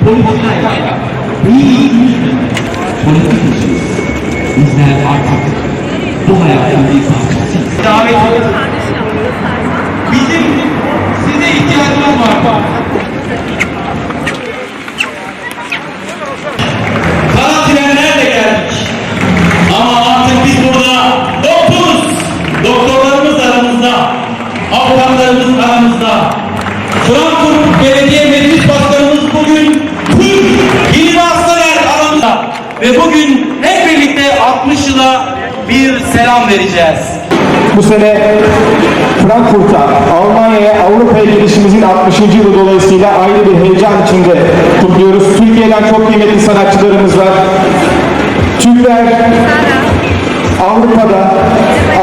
Being political is their art. Bu hayatın bir parçası. Bugün hep birlikte 60 yıla bir selam vereceğiz. Bu sene Frankfurt'a, Almanya'ya, Avrupa'ya gelişimizin 60. yılı dolayısıyla ayrı bir heyecan içinde kutluyoruz. Türkiye'den çok kıymetli sanatçılarımız var. Türkler Avrupa'da,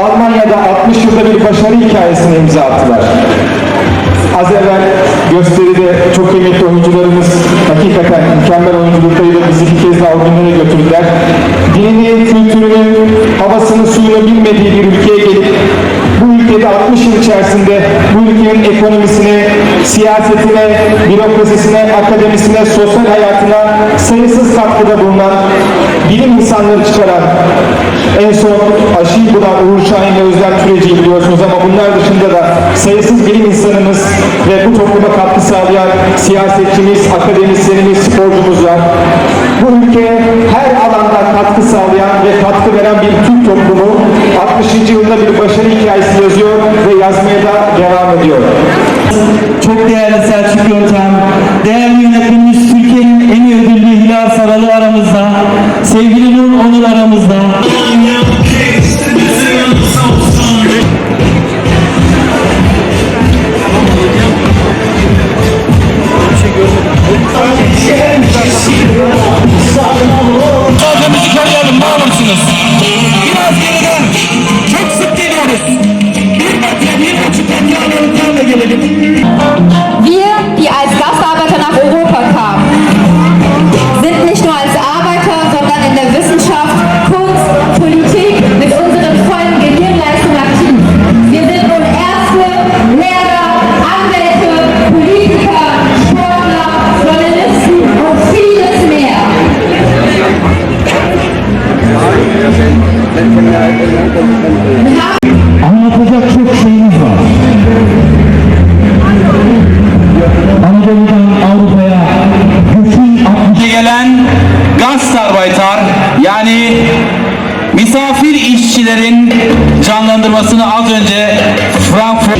Almanya'da 60 yılda bir başarı hikayesine imza attılar. Az evvel gösteride çok kıymetli oyuncularımız hakikaten mükemmel oyunculuklarıyla bizi bir kez daha günlere götürdüler. Dinini, kültürünü, havasını, suyunu bilmediği bir ülkeye gelip bu ülkede 60 yıl içerisinde bu ülkenin ekonomisine, siyasetine, bürokrasisine, akademisine, sosyal hayatına sayısız katkıda bulunan bilim insanları çıkaran en son aşıyı bulan Uğur Şahin ve Özlem Türeci'yi biliyorsunuz ama bunlar dışında da sayısız bilim insanımız ve bu topluma katkı sağlayan siyasetçimiz, akademisyenimiz, sporcumuz var. Bu ülkeye her alanda katkı sağlayan ve katkı veren bir Türk toplumu 60. yılda bir başarı hikayesi yazıyor ve yazmaya da devam ediyor. Çok değerli Selçuk Yöntem, değerli yönetmenimiz Türkiye'nin en iyi ödüllü Hilal Saralı aramızda, sevgili Nur Onur aramızda. Anlatacak çok şeyimiz var. Anadolu'dan Avrupa'ya 60 gelen Gastarbeiter yani misafir işçilerin canlandırmasını az önce Frankfurt